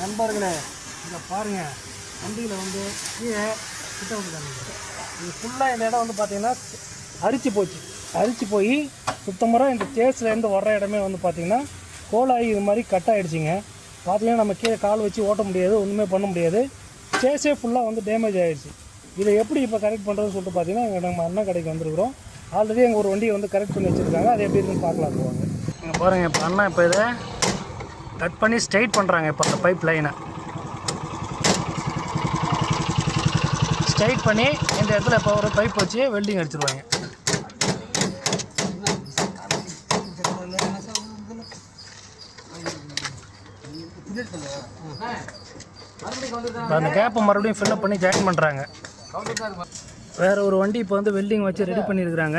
நண்பர்களே இதை பாருங்கள் வண்டியில் வந்து கீழே கிட்ட வந்துட்டாங்க. இது ஃபுல்லாக இந்த இடம் வந்து பார்த்திங்கன்னா அரிச்சு போச்சு. அரிச்சு போய் சுத்தமாக இந்த தேஸ்லேருந்து வர்ற இடமே வந்து பார்த்திங்கன்னா கோலாகி இது மாதிரி கட் ஆகிடுச்சிங்க பார்த்தீங்கன்னா நம்ம கீழே கால் வச்சு ஓட்ட முடியாது ஒன்றுமே பண்ண முடியாது. சேஸே ஃபுல்லாக வந்து டேமேஜ் ஆகிடுச்சு இதை எப்படி இப்போ கரெக்ட் பண்ணுறதுன்னு சொல்லிட்டு பார்த்தீங்கன்னா எங்கள் நம்ம அண்ணன் கடைக்கு வந்திருக்கிறோம். ஆல்ரெடி எங்கள் ஒரு வண்டியை வந்து கரெக்ட் பண்ணி வச்சுருக்காங்க. அது எப்படி இருக்குன்னு பார்க்கலாம் போவாங்க நீங்கள் பாருங்கள் இப்போ அண்ணா இப்போ இதை கட் பண்ணி ஸ்ட்ரைட் பண்ணுறாங்க இப்போ அந்த பைப் லைனை ஸ்ட்ரைட் பண்ணி இந்த இடத்துல இப்போ ஒரு பைப் வச்சு வெல்டிங் அடிச்சிருவாங்க. இப்போ அந்த கேப்பை மறுபடியும் ஃபில்லப் பண்ணி ஜாயின் பண்ணுறாங்க வேறு ஒரு வண்டி இப்போ வந்து வெல்டிங் வச்சு ரெடி பண்ணியிருக்கிறாங்க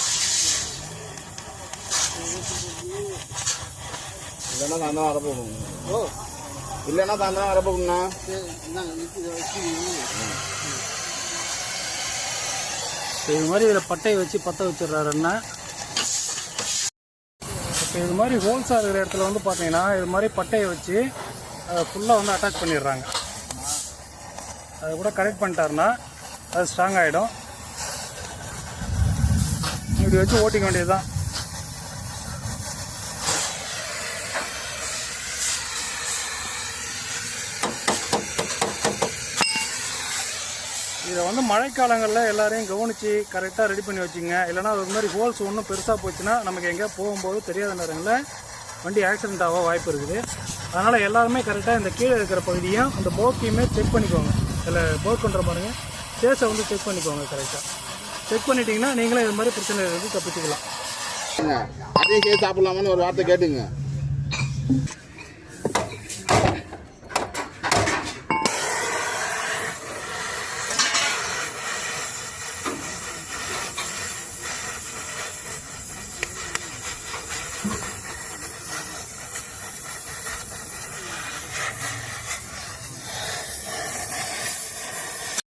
இல்லைன்னா சாயந்தரம் வர போகணும் ஓ இல்லைன்னா சாயந்தரம் வர இது மாதிரி இதில் பட்டையை வச்சு பற்ற வச்சிடுறாருன்னா இப்போ இது மாதிரி ஹோல்ஸாக இருக்கிற இடத்துல வந்து பார்த்தீங்கன்னா இது மாதிரி பட்டையை வச்சு அதை ஃபுல்லாக வந்து அட்டாச் பண்ணிடுறாங்க. அதை கூட கரெக்ட் பண்ணிட்டாருன்னா அது ஸ்ட்ராங் ஆகிடும் இப்படி வச்சு ஓட்டிக்க வேண்டியது தான் இதை வந்து மழைக்காலங்களில் எல்லாரையும் கவனித்து கரெக்டாக ரெடி பண்ணி வச்சுங்க. இல்லைனா அது மாதிரி ஹோல்ஸ் ஒன்றும் பெருசாக போச்சுன்னா நமக்கு எங்கேயா போகும்போது தெரியாத நேரங்களில் வண்டி ஆக்சிடென்ட் ஆக வாய்ப்பு இருக்குது. அதனால் எல்லாருமே கரெக்டாக இந்த கீழே இருக்கிற பகுதியும் அந்த போக்கையுமே செக் பண்ணிக்கோங்க. இதில் போக் பண்ணுற பாருங்க. சேஸை வந்து செக் பண்ணிக்கோங்க கரெக்டாக செக் பண்ணிட்டீங்கன்னா நீங்களே இது மாதிரி பிரச்சனை இருந்து தப்பிச்சுக்கலாம். அதே சேர்த்து சாப்பிடலாமான்னு ஒரு வார்த்தை கேட்டுங்க.